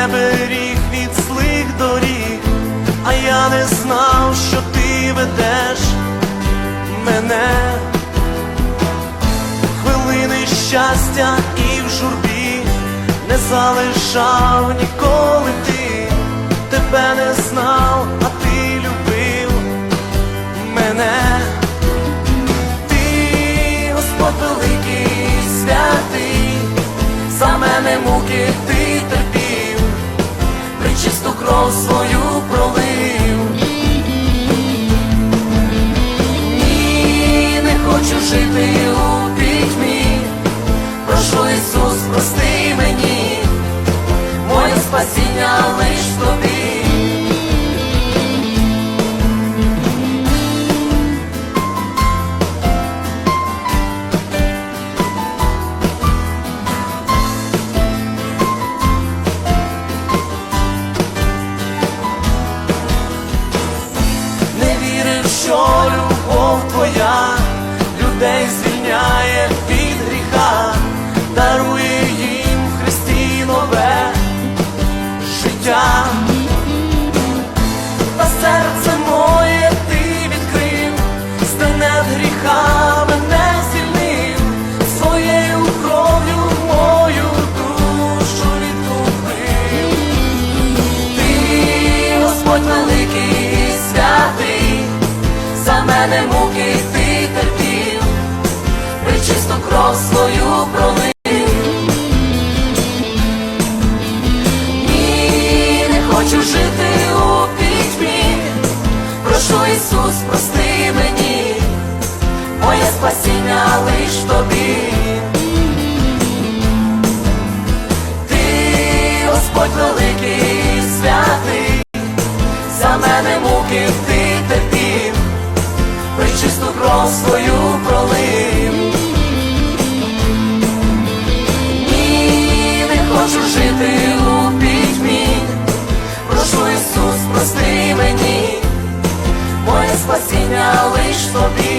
мене беріг від злих доріг, а я не знав, що ти ведеш мене. Хвилини щастя і в журбі не залишав ніколи кров свою пролив. Ні, не хочу жити у пітьмі, прошу Ісус, прости мені, моє спасіння лиш тобі. Дарує їм в Христі нове життя. Та серце моє ти відкрив, стане гріха мене звільнив, своєю кров'ю мою душу відкупив. Ти, Господь великий святий, за мене муки ти терпів, причисту кров свою пролив. Хочу жити у пітьмі, прошу Ісус, прости мені, моє спасіння лиш тобі. I wish for peace.